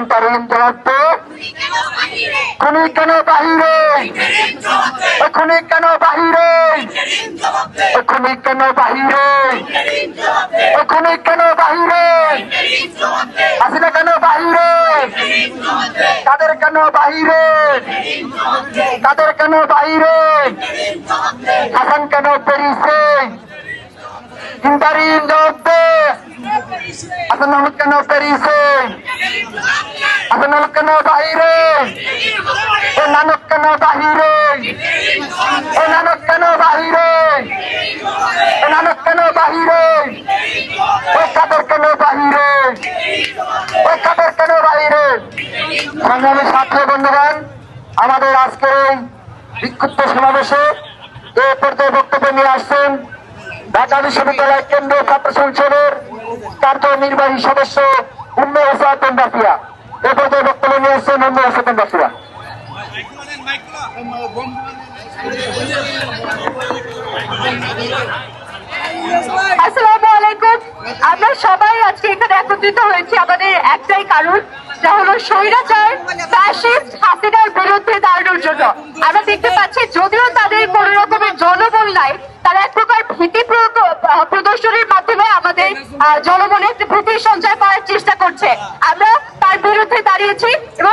Interim জবাব দে খুনি কেন বাহিরে? খুনি কেন বাহিরে? খুনি কেন বাহিরে? খুনি কেন বাহিরে? হাসিনা কেন বাহিরে? কাদের কেন বাহিরে? কাদের কেন বাহিরে হাসান কেন পেরিসে জবাব দে হাসান মাহমুদ কেন পেরিসে হাসান মাহমুদ কেন বাহিরে ও নানক কেন বাহিরে ও নানক কেন বাহিরে ও নানক কেন বাহিরে ও কাদের কেন বাহিরে ও কাদের কেন বাহিরে সংগ্রামী ছাত্র বন্ধুগণ, আমাদের আজকের এই বিক্ষুব্ধ সমাবেশে এ পর্যায়ে বক্তব্য নিয়ে আসছেন ঢাকা বিশ্ববিদ্যালয় কেন্দ্রীয় ছাত্র সংসদের কার্যনির্বাহী সদস্য উম্মে হোসায়ন বাসিয়া এ পর্যায়ে বক্তব্য নিয়ে আসছেন উম্মে হোসায়ন বাসিয়া আসসালামু আলাইকুম। আমরা সবাই আজকে এখানে একত্রিত হয়েছি। আমাদের একটাই কারণ বিরুদ্ধে দাঁড়ানোর জন্য। আমরা দেখতে পাচ্ছি, যদিও তাদের কোন রকমের জনবল নাই, তারা এক প্রকার ভীতি প্র- প্রদর্শনীর মাধ্যমে আমাদের জনমনে একটি ভীতি সঞ্চয় করার চেষ্টা করছে। আমরা তার বিরুদ্ধে দাঁড়িয়েছি এবং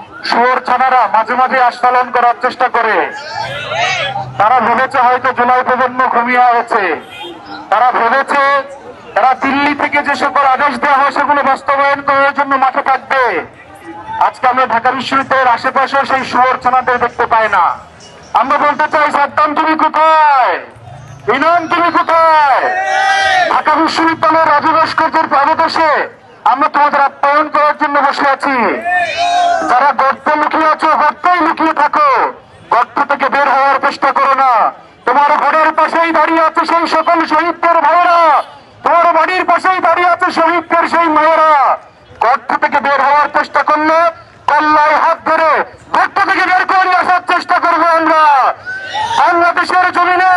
শুয়োর ছানারা মাঝে মাঝে আস্ফালন করার চেষ্টা করে। তারা ভেবেছে হয়তো জুলাই প্রজন্ম ঘুমিয়ে হয়েছে তারা ভেবেছে তারা দিল্লি থেকে যে সকল আদেশ দেওয়া হয় সেগুলো বাস্তবায়ন করার জন্য মাঠে থাকবে। আজকে আমরা ঢাকা বিশ্ববিদ্যালয়ের আশেপাশে সেই শুয়োর ছানাদের দেখতে পাই না। আমরা বলতে চাই, সাদ্দাম, তুমি কোথায়? ইনাম, তুমি কোথায়? ঢাকা বিশ্ববিদ্যালয়ের রাজু ভাস্কর্যের প্রাণদেশে আমরা তোমাদের আপ্যায়ন করার জন্য বসে আছি। যারা গর্ত লুকিয়ে আছো, গর্তেই লুকিয়ে থাকো। গর্ত থেকে বের হওয়ার চেষ্টা করো না। তোমার ঘরের পাশেই দাঁড়িয়ে আছে সেই সকল শহীদদের ভাইয়েরা। তোমার বাড়ির পাশেই দাঁড়িয়ে আছে শহীদদের সেই মায়েরা। গর্ত থেকে বের হওয়ার চেষ্টা করলে কল্লায় হাত ধরে গর্ত থেকে বের করে নিয়ে আসার চেষ্টা করব আমরা বাংলাদেশের জমিনে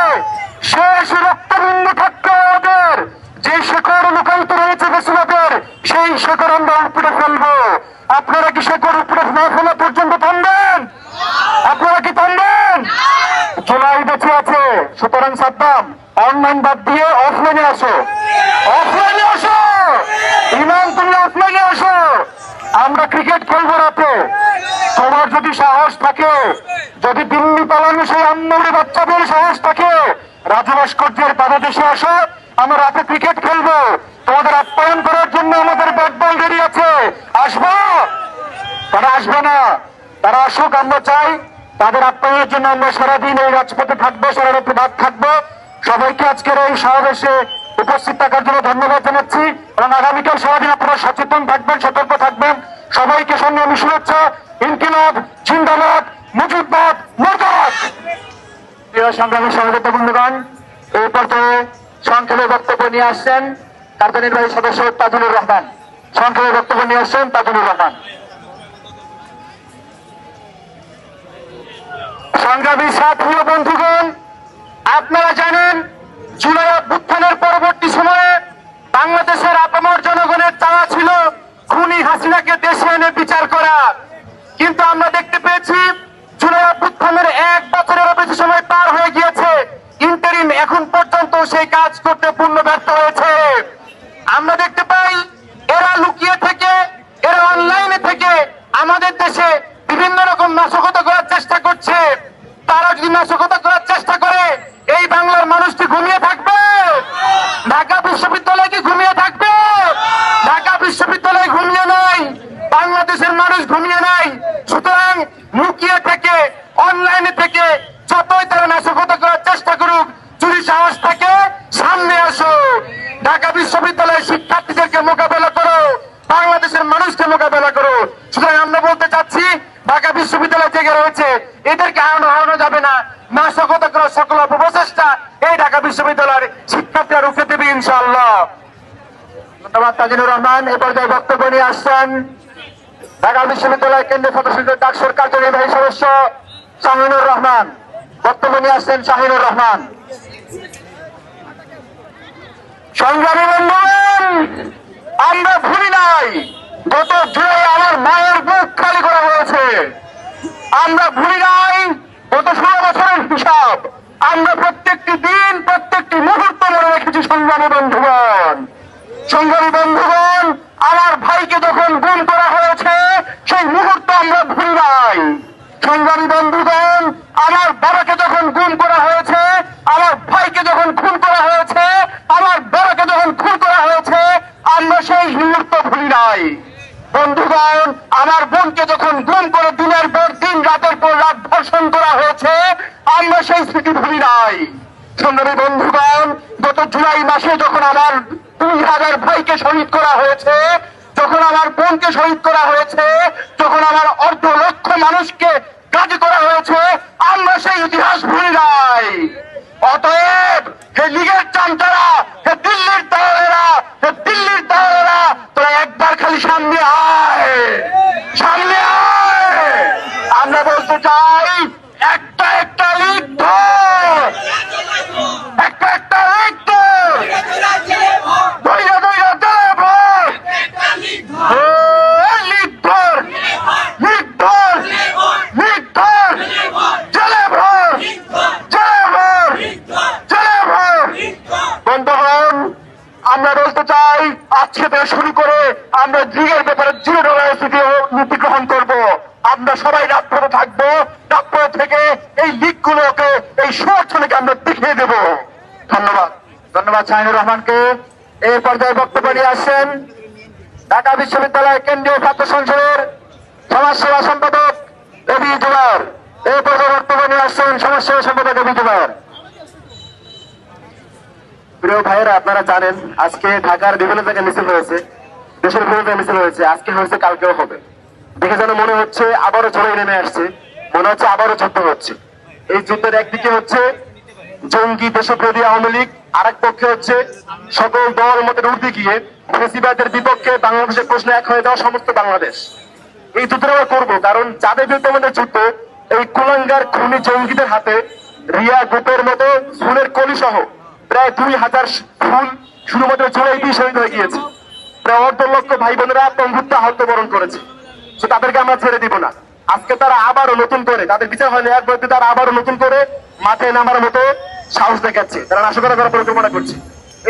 শেষ রক্তবিন্দু থাকতে আমাদের যে শেখর লুকায়িত রয়েছে বেসুলাদের সেই শেখর আমরা উপরে ফেলব আপনারা কি শেখর উপরে না ফেলা পর্যন্ত থামবেন আপনারা কি থামবেন জুলাই বেঁচে আছে সুতরাং সাদ্দাম অনলাইন বাদ দিয়ে অফলাইনে আসো অফলাইনে আসো ইমাম তুমি অফলাইনে আসো আমরা ক্রিকেট খেলব রাতে তোমার যদি সাহস থাকে যদি দিল্লি পালানো সেই আন্নরে থাকে রাজু ভাস্কর্যের বাংলাদেশে আসো, আমরা রাতে ক্রিকেট খেলব। তোমাদের আপ্যায়ন করার জন্য আমাদের ব্যাট বল রেডি আছে। আসব? তারা আসবে না। তারা আসুক, আমরা চাই তাদের আপ্যায়নের জন্য আমরা সারাদিন এই রাজপথে থাকব সারা রাত্রি ভাত থাকব। সবাইকে আজকের এই সমাবেশে উপস্থিত থাকার জন্য ধন্যবাদ জানাচ্ছি এবং আগামীকাল সারাদিন আপনারা সচেতন থাকবেন, সতর্ক থাকবেন। সবাইকে সংগ্রামী শুভেচ্ছা। ইনকিলাব, জিন্দাবাদ মুজিবাদ মুরদাবাদ। প্রিয় সংগ্রামী বন্ধুগণ, এই পর্যায়ে বক্তব্য নিয়ে আসছেন কার্যনির্বাহী সদস্য তাজুলুর রহমান। বক্তব্য নিয়ে আসছেন তাজুলুর রহমান। সংগ্রামী বন্ধুগণ, আপনারা জানেন, জুলাই অভ্যুত্থানের পরবর্তী সময়ে বাংলাদেশের আপামর জনগণের চাওয়া ছিল খুনি হাসিনাকে দেশে এনে বিচার করা কিন্তু আমরা দেখতে পেয়েছি, জুলাই অভ্যুত্থানের এক বছরের বেশি সময় পার হয়ে গিয়েছে ইন্টারিম এখন পর্যন্ত সেই কাজ করতে পূর্ণ ব্যর্থ হয়েছে আমরা দেখতে পাই এরা লুকিয়ে থেকে এরা অনলাইনে থেকে আমাদের দেশে বিভিন্ন রকম নাশকতা করার চেষ্টা করছে তারা যদি নাশকতা করার চেষ্টা করে এই বাংলার মানুষটি ঘুমিয়ে থাকবে ঢাকা বিশ্ববিদ্যালয় কি ঘুমিয়ে থাকবে ঢাকা বিশ্ববিদ্যালয় ঘুমিয়ে নাই বাংলাদেশের মানুষ ঘুমিয়ে নাই সুতরাং লুকিয়ে থেকে অনলাইনে থেকে যতই তারা জেগে রয়েছে এদেরকে হারানো হারানো যাবে না নাশকতা করার সকল প্রচেষ্টা এই ঢাকা বিশ্ববিদ্যালয়ের শিক্ষার্থীরা রুখে দেবে ইনশাআল্লাহ। ধন্যবাদ, তাজিনুর রহমান। এ পর্যায়ে বক্তব্য নিয়ে আসছেন ঢাকা বিশ্ববিদ্যালয় কেন্দ্রীয় সদস্য ডাকসুর কার্যনির্বাহী সদস্য শাহিনুর রহমান। বক্তব্য নিয়ে আসছেন শাহিনুর রহমান। সংগ্রামী বন্ধুগণ, আমরা ভুলি নাই, গত জুলাই আমার মায়ের বুক খালি করা হয়েছে আমরা ভুলি নাই গত ষোলো বছরের হিসাব। আমরা প্রত্যেকটি দিন, প্রত্যেকটি মুহূর্ত মনে রেখেছি সংগ্রামী বন্ধুগণ। সংগ্রামী বন্ধুগণ, আমার ভাইকে যখন গুম করা হয়েছে, সেই মুহূর্ত আমরা ভুলি নাই। সংগ্রামী বন্ধুগণ, আমার বাবাকে যখন গুম করা হয়েছে, আমার ভাইকে যখন খুন করা হয়েছে, আমার বাবাকে যখন খুন করা হয়েছে, আমরা সেই মুহূর্ত ভুলি নাই। বন্ধুগণ, আমার বোনকে যখন গুম করে দিনের পর দিন রাতের ধর্ষণ করা হয়েছে, আমরা সেই স্মৃতি ভুলি নাই। সংগ্রামী বন্ধুগণ, গত জুলাই মাসে যখন আমার দুই হাজার ভাইকে শহীদ করা হয়েছে, যখন আমার বোনকে শহীদ করা হয়েছে, যখন আমার অর্ধ লক্ষ মানুষকে কাজে করা হয়েছে, আমরা সেই ইতিহাস ভুলি নাই। অতএব হে লীগের চামচারা, হে দিল্লির দালালেরা, হে দিল্লির দালালেরা, তোরা একবার খালি সামনে আয়। সামনে আয়। বলতে চাই। একটা একটা লিগ ধর একটা একটা লিগ ধর দইরা দইরা জলে ভর ও, লিগ ধর লিগ ধর লিগ ধর জলে ভর জলে ভর জলে ভর বন্ধুগণ আমরা বলতে চাই আজকে থেকে শুরু করে আমরা দিগের ব্যাপারে জিরো ডলারিটি নীতি গ্রহণ করব আমরা সবাই রাজপথে থাকব রাজপথ থেকে এই লিগগুলোকে এই সমর্থনকে আমরা দেখিয়ে দেব ধন্যবাদ শাহিনুর রহমানকে এই পর্যায়ে বক্তব্য নিয়ে আসছেন ঢাকা বিশ্ববিদ্যালয় কেন্দ্রীয় ছাত্র সংসদের সমাজসেবা সম্পাদক এবি জুবার এই পর্যায়ে বক্তব্য নিয়ে আসছেন সমাজসেবা সম্পাদক এবি জুবার প্রিয় ভাইয়েরা, আপনারা জানেন আজকে ঢাকার বিভিন্ন জায়গায় মিছিল হয়েছে, দেশের বিভিন্ন জায়গায় মিছিল হয়েছে। আজকে হয়েছে, কালকেও হবে। দেখে যেন মনে হচ্ছে আবারও চলে নেমে আসছে। মনে হচ্ছে আবারও যুদ্ধ হচ্ছে। এই যুদ্ধের একদিকে হচ্ছে জঙ্গি দেশপ্রদী আওয়ামী লীগ আর এক পক্ষে হচ্ছে সকল দল মতের উর্দি গিয়ে ফেসিবাদের বিপক্ষে বাংলাদেশের প্রশ্ন এক হয়ে যাওয়া সমস্ত বাংলাদেশ। এই যুদ্ধটা আমরা করব কারণ যাদের বিরুদ্ধে আমাদের যুদ্ধ, এই কুলাঙ্গার, খুনি, জঙ্গিদের হাতে রিয়া গোপের মতো ফুলের কলি সহ প্রায় দুই হাজার ফুল শুধুমাত্র জুলাই দিয়ে শহীদ হয়ে গিয়েছে। প্রায় অর্ধ লক্ষ ভাই বোনেরা পঙ্গুত্ব আহত বরণ করেছে। তো তাদেরকে আমরা ছেড়ে দিব না। আজকে তারা আবারও নতুন করে, তাদের বিচার হয়নি বলতে তারা আবারও নতুন করে মাঠে নামার মতো সাহস দেখাচ্ছে, তারা নাশকতা করার পরিকল্পনা করছে।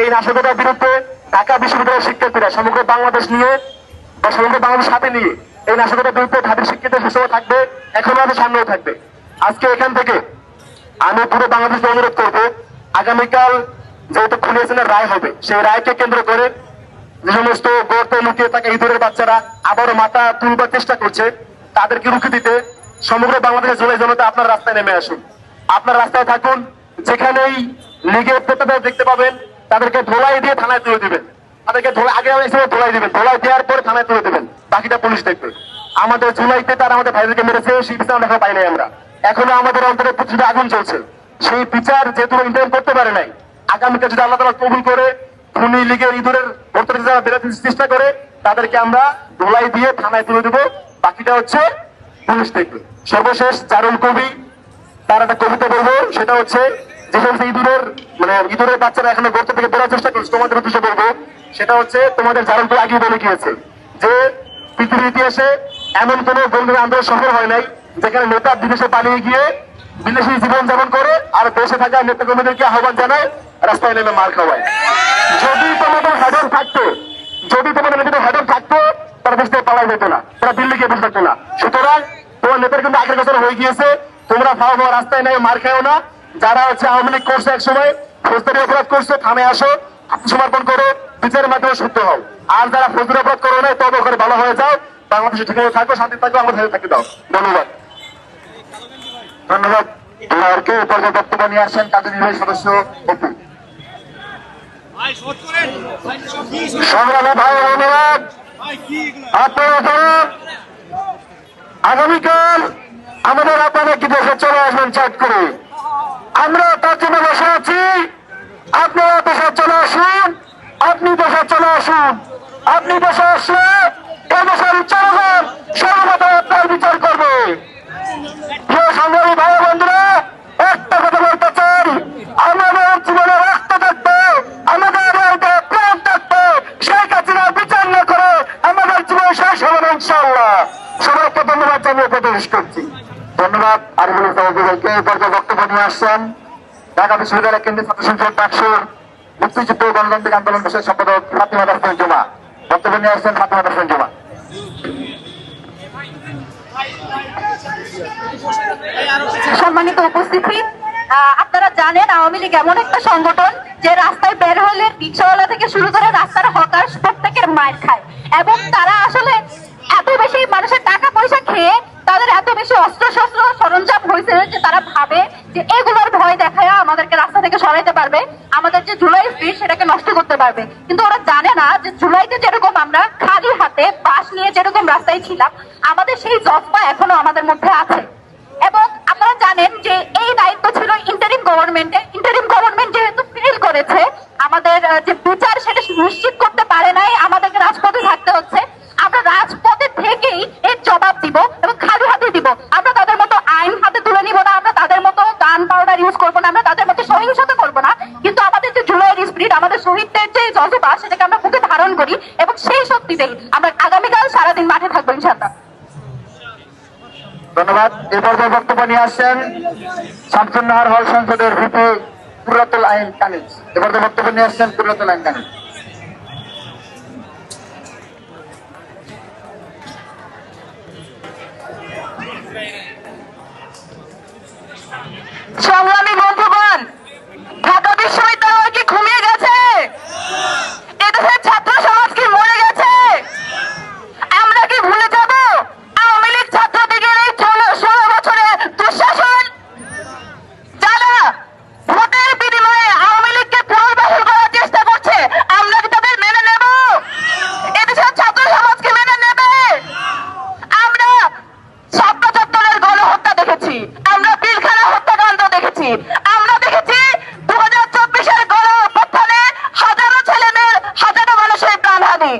এই নাশকতার বিরুদ্ধে ঢাকা বিশ্ববিদ্যালয়ের শিক্ষার্থীরা সমগ্র বাংলাদেশ নিয়ে, বা সমগ্র বাংলাদেশ সাথে নিয়ে এই নাশকতার বিরুদ্ধে ঢাকার শিক্ষিত হিসেবে থাকবে, এখনও আমাদের সামনেও থাকবে। আজকে এখান থেকে আমি পুরো বাংলাদেশকে অনুরোধ করব, আগামীকাল যেহেতু খুলিয়েছেনের রায় হবে। সেই রায়কে কেন্দ্র করে যে সমস্ত গর্তে লুকিয়ে থাকা ইঁদুরের বাচ্চারা আবারও মাথা তুলবার চেষ্টা করছে, তাদেরকে রুখে দিতে সমগ্র বাংলাদেশের জলে জনতা আপনার রাস্তায় নেমে আসুন। আপনার রাস্তায় থাকুন যেখানেই লীগের নেতাদের দেখতে পাবেন, তাদেরকে ধোলাই দিয়ে থানায় তুলে দিবেন। তাদেরকে আগে হিসেবে ধোলাই দিবেন। ধোলাই দেওয়ার পরে থানায় তুলে দিবেন। বাকিটা পুলিশ দেখবে। আমাদের জুলাইতে তারা আমাদের ভাইদেরকে মেরেছে, সেই বিচার দেখা পাই নাই আমরা। এখনও আমাদের অন্তরে প্রচুর আগুন চলছে সেই বিচার যেহেতু ইন্টারন করতে পারে নাই। আগামীতে যদি আল্লাহ তালা কবুল করে খুনি লীগের ইঁদুরের ভর্তি যারা বেরোতে চেষ্টা করে, তাদেরকে আমরা ধোলাই দিয়ে থানায় তুলে দেবো। বাকিটা হচ্ছে পুলিশ দেখবে। সর্বশেষ চারুল কবি তার একটা কবিতা বলব, সেটা হচ্ছে যে সমস্ত ইঁদুরের মানে ইঁদুরের বাচ্চারা এখনও গর্ত থেকে বেরোর চেষ্টা করছে, তোমাদের উদ্দেশ্যে বলব, সেটা হচ্ছে তোমাদের জারুলপুর আগে বলে গিয়েছে, যে পৃথিবীর ইতিহাসে এমন কোন বন্ধুর আন্দোলন সফল হয় নাই, যেখানে নেতা বিদেশে পালিয়ে গিয়ে বিদেশি জীবন যাপন করে আর দেশে থাকা নেতা কর্মীদেরকে আহ্বান জানায়, রাস্তায় নেমে মার খাওয়ায়। যদি তোমাদের হেডন থাকতো, যদি তোমাদের নিজেদের হেডন থাকতো, তারা দেশ থেকে পালাই যেত না, তারা দিল্লি গিয়ে বসে থাকতো না। সুতরাং তোমার নেতার কিন্তু আগের বছর হয়ে গিয়েছে তোমরা ভাও ভাও রাস্তায় নেমে মার খাও না। যারা হচ্ছে আওয়ামী লীগ করছে এক সময় ফৌজদারি অপরাধ করছে থানায় আসো আত্মসমর্পণ করো, বিচারের মাধ্যমে সত্য হও। আর যারা ফৌজদারি অপরাধ করো না তবে ওখানে ভালো হয়ে যাও বাংলাদেশে ঠিকানা থাকো, শান্তি থাকো, আমাদের সাথে থাকি দাও। ধন্যবাদ। ধন্যবাদ। এ পর্যায়ে বক্তব্য নিয়ে আসেন কার্যনির্বাহী সদস্য অপু। করেন ভাই কি ধন্যবাদ। কি আপনারা আগামীকাল আমাদের আপনারা কি দেশে চলে আসবেন চাট করে। আমরা তার জন্য বসে আছি। আপনারা দেশে চলে আসুন। আপনি দেশে চলে আসুন। আপনি দেশে আসলে এদেশের জনগণ সর্বদা আপনার বিচার করবে। প্রিয় সংগ্রামী ভাই বন্ধুরা, একটা কথা বলতে সম্মানিত উপস্থিতি আপনারা জানেন আওয়ামী লীগ এমন একটা সংগঠন যে রাস্তায় বের হলে রিক্সাওয়ালা থেকে শুরু করে রাস্তার হকার প্রত্যেকের মায়ের খায় এবং তারা আসলে এত বেশি মানুষের টাকা পয়সা খেয়ে তাদের এত বেশি অস্ত্র শস্ত্র সরঞ্জাম হয়েছে যে তারা ভাবে যে এগুলোর ভয় দেখায় আমাদেরকে রাস্তা থেকে সরাইতে পারবে, আমাদের যে জুলাই ফি সেটাকে নষ্ট করতে পারবে। কিন্তু ওরা জানে না যে জুলাইতে যেরকম আমরা খালি হাতে বাস নিয়ে যেরকম রাস্তায় ছিলাম, আমাদের সেই জজবা এখনও আমাদের মধ্যে আছে। এবং আপনারা জানেন যে এই দায়িত্ব ছিল ইন্টারিম গভর্নমেন্টে ইন্টারিম গভর্নমেন্ট যেহেতু ফেল করেছে, আমাদের যে বিচার সেটা নিশ্চিত করতে ধন্যবাদ। এ পর্যায়ে বক্তব্য নিয়ে আসছেন শামসুন্নাহার হল সংসদের ভিপি কুরাতুল আইন কানিজ। এ পর্যায়ে বক্তব্য নিয়ে আসছেন কুরাতুল আইন কানিজ। সংগ্রামী বন্ধুগণ ঢাকা বিশ্ববিদ্যালয় কি ঘুমিয়ে গেছে এদেশের ছাত্র সমাজ কি মরে গেছে আমরা কি ভুলে যাব আওয়ামী লীগ ছাত্রলীগের এই ষোলো- ষোলো বছরের দুঃশাসন যারা ভোটের বিনিময়ে আওয়ামী লীগকে পুনর্বাসন করার চেষ্টা করছে আমরা কি তাদের মেনে নেব এদেশের ছাত্র সমাজ কি মেনে নেবে আমরা সাতটা চত্বরের গণহত্যা দেখেছি আমরা পিলখানা হত্যাকাণ্ড দেখেছি আমরা দেখেছি দু হাজার চব্বিশের গণ অভ্যুত্থানে হাজারো ছেলে মেয়ের হাজারো মানুষের প্রাণহানি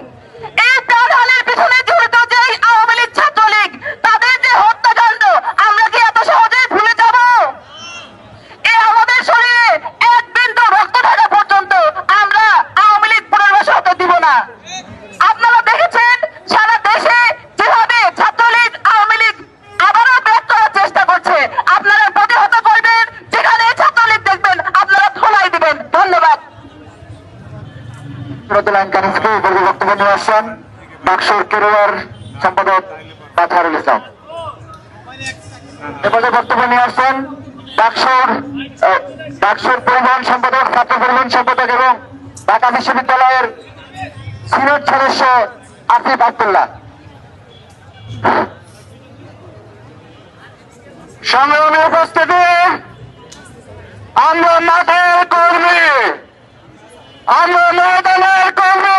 এই প্রাণহানির পিছনে জড়িত যে এই আওয়ামী লীগ ছাত্রলীগ তাদের যে হত্যাকাণ্ড আমরা কি এত সহজেই ভুলে যাব এই আমাদের শরীরে এক বিন্দু রক্ত থাকা পর্যন্ত আমরা আওয়ামী লীগ পুনর্বাসন হতে দিব না আপনারা দেখেছেন সারা দেশে যেভাবে ছাত্রলীগ আওয়ামী লীগ আবারও ব্যাক করার চেষ্টা করছে আপনারা প্রতিহত করবেন যেখানে ছাত্রলীগ দেখবেন আপনারা ধোলাই দিবেন ধন্যবাদ কুরাতুল আইন কানিজকে এ পর্যায়ে বক্তব্য নিয়ে আসছেন ডাকসুর কেরিয়ার সম্পাদক বাথারুল ইসলাম। এ পর্যায়ে বক্তব্য নিয়ে আসছেন ডাকসুর আহ, ডাকসুর পরিবহন সম্পাদক ছাত্র পরিবহন সম্পাদক এবং ঢাকা বিশ্ববিদ্যালয়ের সিনেট সদস্য আসিফ আবদুল্লাহ। সংগ্রামী উপস্থিতি আমরা মাঠের কর্মী আমরা ময়দানের কর্মী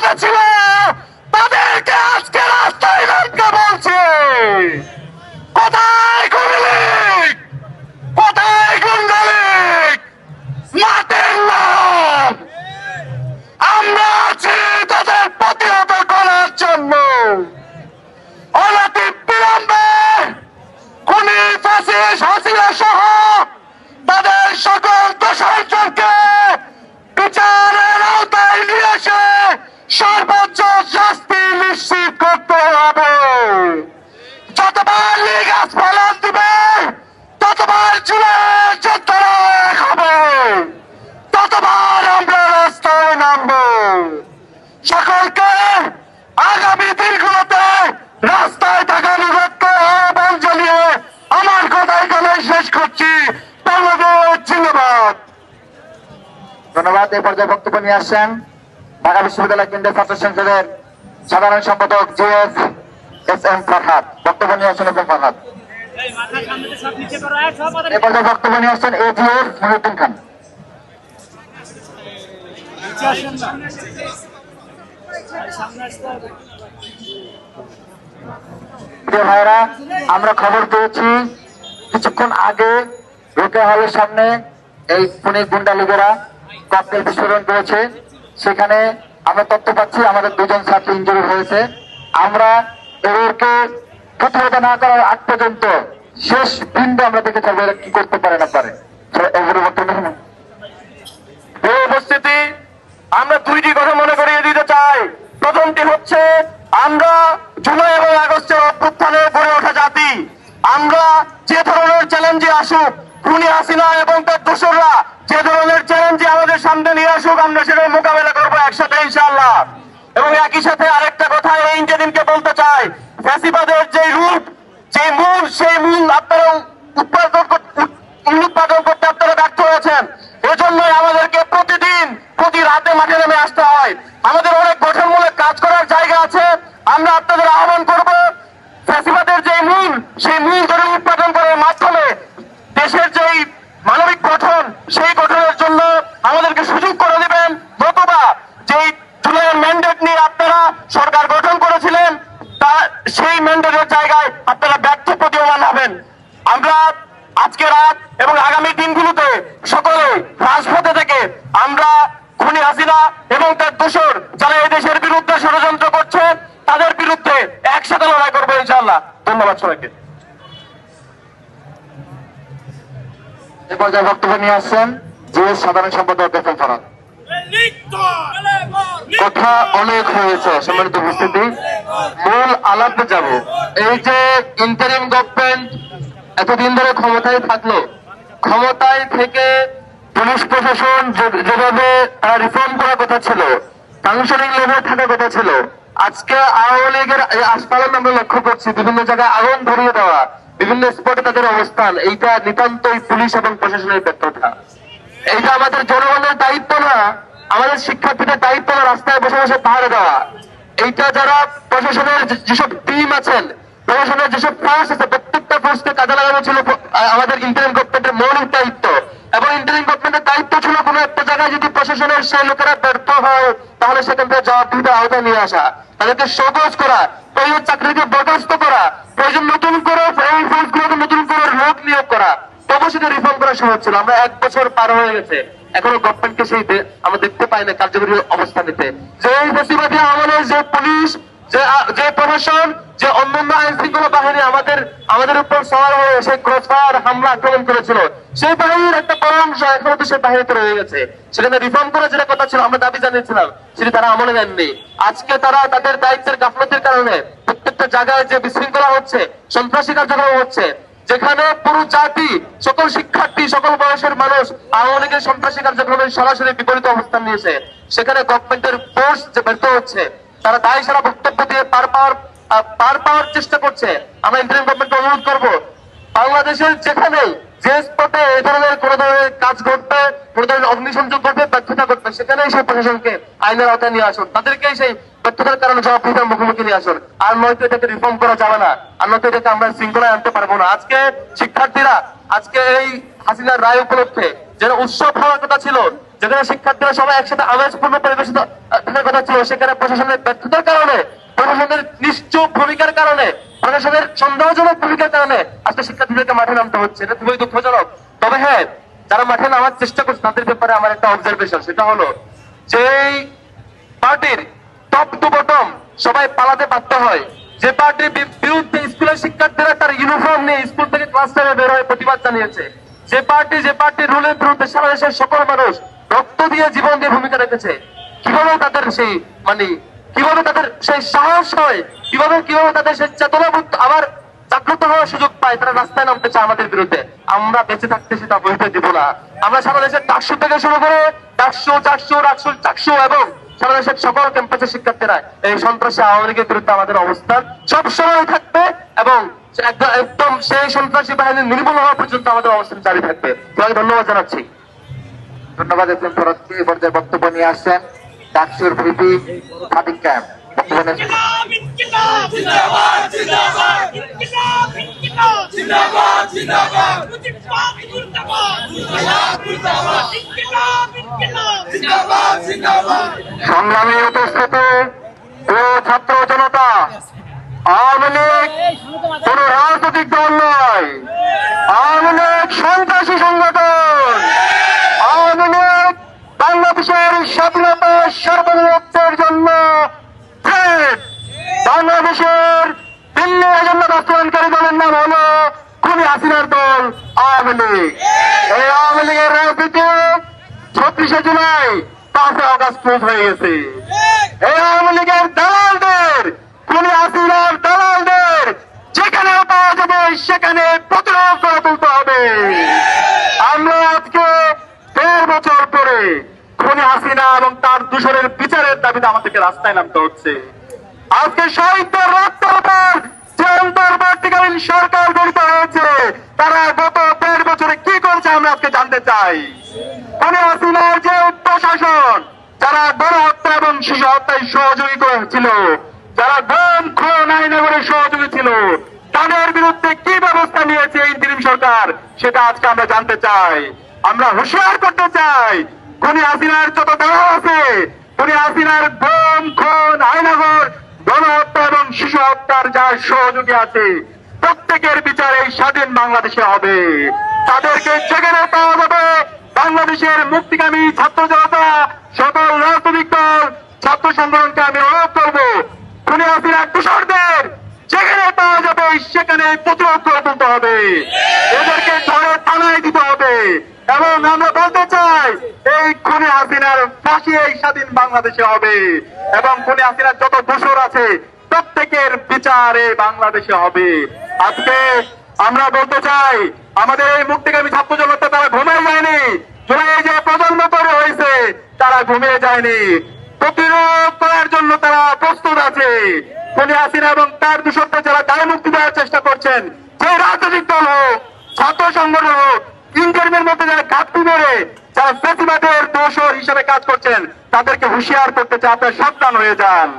সকলকে আগামী দিনগুলোতে রাস্তায় থাকা বিভক্ত আহ্বান জানিয়ে আমার কথা এখানে শেষ করছি। বাংলাদেশ জিন্দাবাদ। ধন্যবাদ, এই পর্যায়ে বক্তব্য নিয়ে আসছেন ঢাকা বিশ্ববিদ্যালয় কেন্দ্রীয় ছাত্র সংসদের সাধারণ সম্পাদক জিএস এস এম ফরহাদ বক্তব্য নিয়ে আসছেন এস এম ফরহাদ এই পর্যায়ে বক্তব্য নিয়ে আসছেন এজিএস মহিউদ্দিন খান। ভাইরা আমরা খবর পেয়েছি, কিছুক্ষণ আগে রোকেয়া হলের সামনে এই পুনে গুন্ডা লোকেরা ককটেল বিস্ফোরণ করেছে। সেখানে আমরা তথ্য পাচ্ছি, আমাদের দুজন ছাত্র ইঞ্জুরি হয়েছে। আমরা এদেরকে প্রতিহত না করার আগ পর্যন্ত শেষ বিন্দু আমরা দেখে থাকব এরা কি করতে পারে না পারে। উপস্থিতি আমরা দুইটি কথা মনে করিয়ে দিতে চাই প্রথমটি হচ্ছে আমরা জুলাই এবং আগস্টের অভ্যুত্থানে গড়ে ওঠা জাতি। আমরা যে ধরনের চ্যালেঞ্জে আসুক, খুনি হাসিনা এবং তার দোসররা যে ধরনের চ্যালেঞ্জে আমাদের সামনে নিয়ে আসুক, আমরা সেটার মোকাবেলা করব একসাথে ইনশাল্লাহ এবং একই সাথে আরেকটা কথা, এই ইঞ্জিনিয়ারকে বলতে চাই, ফ্যাসিবাদের যে রূপ, যে মূল, সেই মূল আপনারা উৎপাদন কর- উৎপাদন করতে আপনারা ব্যর্থ হয়েছেন এজন্যই আমাদেরকে প্রতিদিন প্রতি রাতে মাঠে নেমে আসতে হয় আমাদের অনেক গঠনমূলক কাজ করার জায়গা আছে আমরা আপনাদের আহ্বান করব যে মূল সেই মূল ধরে উৎপাদন করার মাধ্যমে দেশের যেই মানবিক গঠন সেই গঠনের জন্য আমাদেরকে সুযোগ করে দিবেন নতুবা যেই জুলাইয়ের ম্যান্ডেট নিয়ে আপনারা সরকার গঠন করেছিলেন তা সেই ম্যান্ডেটের জায়গায় আপনারা ব্যর্থ প্রতীয়মান হবেন আমরা আজকে রাত এবং আগামী দিনগুলোতে সকলে রাজপথে থেকে আমরা খুনি হাসিনা এবং তার দোষর যারা এই দেশের বিরুদ্ধে ষড়যন্ত্র করছে তাদের বিরুদ্ধে একসাথে লড়াই করব ইনশাআল্লাহ সবাইকে এই পর্যায়ে বক্তব্য নিয়ে আসছেন জিএস সাধারণ সম্পাদক এম ফরহাদ কথা অনেক হয়েছে, সম্মানিত উপস্থিতি। মূল আলাপে যাব। এই যে ইন্টারিম গভর্নমেন্ট এতদিন ধরে ক্ষমতায় থাকল, ক্ষমতায় থেকে পুলিশ প্রশাসন যে- যেভাবে রিফর্ম করার কথা ছিল কাউন্সিলিং লেভেলে থাকার কথা ছিল আজকে আওয়ামী লীগের এই আস্পালন আমরা লক্ষ্য করছি, বিভিন্ন জায়গায় আগুন ধরিয়ে দেওয়া, বিভিন্ন স্পটে তাদের অবস্থান, এইটা নিতান্তই পুলিশ এবং প্রশাসনের ব্যর্থতা। এইটা আমাদের জনগণের দায়িত্ব না, আমাদের শিক্ষার্থীদের দায়িত্ব না রাস্তায় বসে বসে পাহাড়ে দেওয়া। এইটা যারা প্রশাসনের যেসব টিম আছেন, প্রশাসনের যেসব ফোর্স আছে, প্রত্যেকটা ফোর্সকে কাজে লাগানো ছিল, আমাদের ইন্টারিম গভর্নমেন্টের মৌলিক দায়িত্ব। এবং ইন্টারিম গভর্নমেন্টের দায়িত্ব ছিল কোনো একটা জায়গায় যদি প্রশাসনের সেই লোকেরা ব্যর্থ হয়, তাহলে সেখান থেকে জবাবদিহিতার আওতায় নিয়ে আসা। তাদেরকে সহজ করা, প্রয়োজন চাকরিকে বরখাস্ত করা, প্রয়োজন নতুন করে এই ফোর্সগুলোকে নতুন করে লোক নিয়োগ করা। তবু সেটা রিফর্ম করা সহজ ছিল। আমরা এক বছর পার হয়ে গেছে। এখনও গভর্নমেন্টকে সেই আমরা দেখতে পাই না কার্যকরী অবস্থা নিতে। যে এই ফেসিবাদী আমলের যে পুলিশ যে প্রশাসন, যে অন্যান্য আইন শৃঙ্খলা বাহিনী আমাদের আমাদের উপর সওয়ার হয়ে সেই ক্রসফায়ার হামলা আক্রমণ করেছিল, সেই বাহিনীর একটা বড় অংশ এখনও তো সেই বাহিনীতে রয়ে গেছে। সেখানে রিফর্ম করা যেটা কথা ছিল, আমরা দাবি জানিয়েছিলাম, সেটা তারা আমলে নেননি। আজকে তারা তাদের দায়িত্বের গাফলতির কারণে প্রত্যেকটা জায়গায় যে বিশৃঙ্খলা হচ্ছে, সন্ত্রাসী কার্যক্রম হচ্ছে, যেখানে পুরো জাতি, সকল শিক্ষার্থী, সকল বয়সের মানুষ, আওয়ামী লীগের সন্ত্রাসী কার্যক্রমের সরাসরি বিপরীত অবস্থান নিয়েছে। সেখানে গভর্নমেন্টের ফোর্স যে ব্যর্থ হচ্ছে তারা দায় সারা বক্তব্য দিয়ে পার পাওয়ার পার পাওয়ার চেষ্টা করছে। আমরা ইন্টারিম গভর্নমেন্টকে অনুরোধ করব, বাংলাদেশের যেখানে যে স্পটে এই ধরনের কোন ধরনের কাজ ঘটবে, কোন ধরনের অগ্নিসংযোগ ঘটবে, ব্যর্থতা ঘটবে, সেখানেই সেই প্রশাসনকে আইনের আওতায় নিয়ে আসুন। তাদেরকে সেই ব্যর্থতার কারণে জবাবদিহিতার মুখোমুখি নিয়ে আসুন। আর নয়তো এটাকে রিফর্ম করা যাবে না। আর নয়তো এটাকে আমরা শৃঙ্খলায় আনতে পারব না। আজকে শিক্ষার্থীরা, আজকে এই হাসিনার রায় উপলক্ষে যেন উৎসব হওয়ার কথা ছিল যেখানে শিক্ষার্থীরা সবাই একসাথে আবেজপূর্ণ পরিবেশিত থাকার কথা ছিল, সেখানে প্রশাসনের ব্যর্থতার কারণে, প্রশাসনের নিশ্চুপ ভূমিকার কারণে, প্রশাসনের সন্দেহজনক ভূমিকার কারণে আজকে শিক্ষার্থীদেরকে মাঠে নামতে হচ্ছে। এটা খুবই দুঃখজনক। তবে হ্যাঁ যারা মাঠে নামার চেষ্টা করছে, তাদের ব্যাপারে আমার একটা অবজারভেশন সেটা হলো যে পার্টির টপ টু বটম সবাই পালাতে বাধ্য হয়, যে পার্টির বিরুদ্ধে স্কুলের শিক্ষার্থীরা তার ইউনিফর্ম নিয়ে স্কুল থেকে ক্লাস টাইমে বের হয়ে প্রতিবাদ জানিয়েছে। যে পার্টি, যে পার্টির রুলের বিরুদ্ধে সারা দেশের সকল মানুষ রক্ত দিয়ে জীবন দিয়ে ভূমিকা রেখেছে, কীভাবে তাদের সেই মানে কীভাবে তাদের সেই সাহস হয়, কীভাবে কীভাবে তাদের সেই চেতনাবোধ আবার জাগ্রত হওয়ার সুযোগ পায়, তারা রাস্তায় নামতে চায় আমাদের বিরুদ্ধে। আমরা বেঁচে থাকতে সেটা বইতে দিব না। আমরা সারা দেশের ডাকসু থেকে শুরু করে ডাকসু চাকসু রাকসু চাকসু এবং সারা দেশের সকল ক্যাম্পাসের শিক্ষার্থীরা এই সন্ত্রাসী আওয়ামী লীগের বিরুদ্ধে আমাদের অবস্থান সব সময় থাকবে এবং একদম- সেই সন্ত্রাসী নির্মূল হওয়া পর্যন্ত আমাদের অবস্থান থাকবে। ধন্যবাদ জানাচ্ছি। ধন্যবাদ বক্তব্য নিয়ে আসছেন ডাকসুর ভিপি ক্যাম্প। সংগ্রামী উপস্থিতি ছাত্র জনতা আওয়ামী লীগ কোন রাজনৈতিক দল নয়। আওয়ামী লীগ সন্ত্রাসী সংগঠন। আওয়ামী লীগ বাংলাদেশের স্বাধীনতা সার্বভৌমত্বের জন্য। বাংলাদেশের দিল্লি এজেন্ডা বাস্তবায়নকারী দলের নাম হলো খুনি হাসিনার দল আওয়ামী লীগ। এই আওয়ামী লীগের রাজনীতি ছত্রিশে জুলাই পাঁচে অগাস্ট হয়ে গেছে। এই আওয়ামী লীগের দালালদের খুনি হাসিনার দালালদের যেখানে পাওয়া যাবে সেখানে প্রতিরোধ করে তুলতে হবে। আমরা আজকে দেড় বছর পরে খুনি হাসিনা এবং তার দূষণের বিচারের দাবিতে আমাদেরকে রাস্তায় নামতে হচ্ছে। আজকে শহীদদের রক্তের উপর অন্তর্বর্তীকালীন সরকার গঠিত হয়েছে। তারা গত দেড় বছরে কি করেছে আমরা আজকে জানতে চাই। খুনি হাসিনার যে প্রশাসন, যারা এবং শিশু হত্যায় সহযোগী করেছিল, যারা গম খুন আইনগরে সহযোগী ছিল বিরুদ্ধে কি ব্যবস্থা নিয়েছে এই ইন্টারিম সরকার? সেটা আজকে আমরা জানতে চাই। আমরা হুঁশিয়ার করতে চাই, খুনি হাসিনার যত দেওয়া আছে, খুনি হাসিনার গম খুন, আইনগর, গণহত্যা এবং শিশু হত্যার যার সহযোগী আছে, প্রত্যেকের বিচার এই স্বাধীন বাংলাদেশে হবে। তাদেরকে যেখানে পাওয়া যাবে। বাংলাদেশের মুক্তিকামী ছাত্র জনতা, সকল রাজনৈতিক দল, ছাত্র সংগঠনকে আমি অনুরোধ করব, খুনি হাসিনা কিশোরদের যেখানে পাওয়া যাবে, সেখানে প্রতিরোধ করে তুলতে হবে। এদেরকে ধরে থানায় দিতে হবে। এবং আমরা বলতে চাই, এই খুনি হাসিনার ফাঁসি এই স্বাধীন বাংলাদেশে হবে। এবং খুনি হাসিনার যত দোষর আছে, প্রত্যেকের বিচারে বাংলাদেশে হবে। আজকে আমরা বলতে চাই, আমাদের এই মুক্তিকামী ছাত্র জনতা তারা ঘুমিয়ে যায়নি। জুলাই যে প্রজন্ম তৈরি হয়েছে, তারা ঘুমিয়ে যায়নি। প্রতিরোধ করার জন্য তারা প্রস্তুত আছে। খুনি হাসিনা এবং তার দূষণদের যারা দায় মুক্তি দেওয়ার চেষ্টা করছেন, যে রাজনৈতিক দল হোক, ছাত্র সংগঠন হোক ইন্টারভিউর মধ্যে যারা ঘাটতি মেরে, যারা ফেসিবাদের দোষর হিসেবে কাজ করছেন, তাদেরকে হুঁশিয়ার করতে চাই। আপনারা সাবধান হয়ে যান।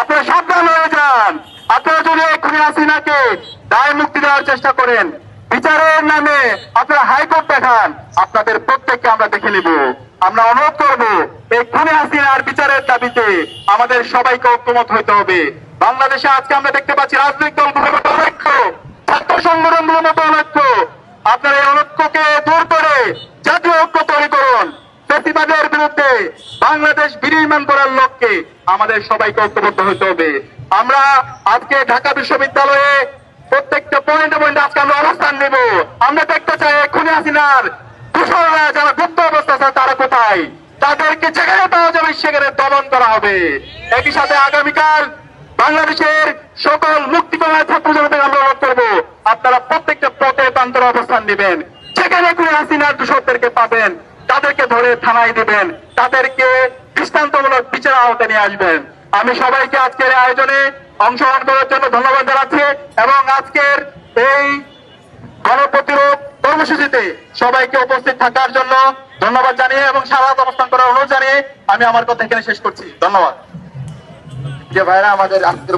আপনারা সাবধান হয়ে যান। আপনারা যদি খুনি হাসিনাকে দায় মুক্তি দেওয়ার চেষ্টা করেন, বিচারের নামে আপনারা হাইকোর্ট দেখান, আপনাদের প্রত্যেককে আমরা দেখে নিব। আমরা অনুরোধ করব এই খুনি হাসিনার বিচারের দাবিতে আমাদের সবাইকে ঐক্যমত হইতে হবে। বাংলাদেশে আজকে আমরা দেখতে পাচ্ছি রাজনৈতিক দলগুলোর ঐক্য, ছাত্র সংগঠনগুলোর মতো ঐক্য। আপনারা এই ঐক্যকে দূর করে জাতীয় ঐক্য তৈরি করুন। ফেসিবাদের বিরুদ্ধে বাংলাদেশ বিনির্মাণ করার লক্ষ্যে আমাদের সবাইকে ঐক্যবদ্ধ হতে হবে। আমরা আজকে ঢাকা বিশ্ববিদ্যালয়ে প্রত্যেকটা পয়েন্টে পয়েন্টে আজকে আমরা অবস্থান নেব। আমরা দেখতে চাই এই খুনি হাসিনার কুশলরা যারা গুপ্ত অবস্থা আছে, তারা কোথায়? তাদেরকে যেখানে পাওয়া যাবে সেখানে দমন করা হবে। একই সাথে আগামীকাল বাংলাদেশের সকল মুক্তিকরণ ছাত্র জনতাকে আমরা অনুরোধ করব, আপনারা প্রত্যেকটা পথে প্রান্তরে অবস্থান নেবেন। সেখানে খুনি হাসিনার দূষকদেরকে পাবেন, তাদেরকে ধরে থানায় দিবেন, তাদেরকে দৃষ্টান্তমূলক বিচার আওতায় নিয়ে আসবেন। আমি সবাইকে আজকের আয়োজনে অংশগ্রহণ করার জন্য ধন্যবাদ জানাচ্ছি এবং আজকের এই গণপ্রতিরোধ কর্মসূচিতে সবাইকে উপস্থিত থাকার জন্য ধন্যবাদ জানিয়ে এবং সারা অবস্থান করার অনুরোধ জানিয়ে আমি আমার কথা এখানে শেষ করছি। ধন্যবাদ। যে ভাইরা আমাদের আজকের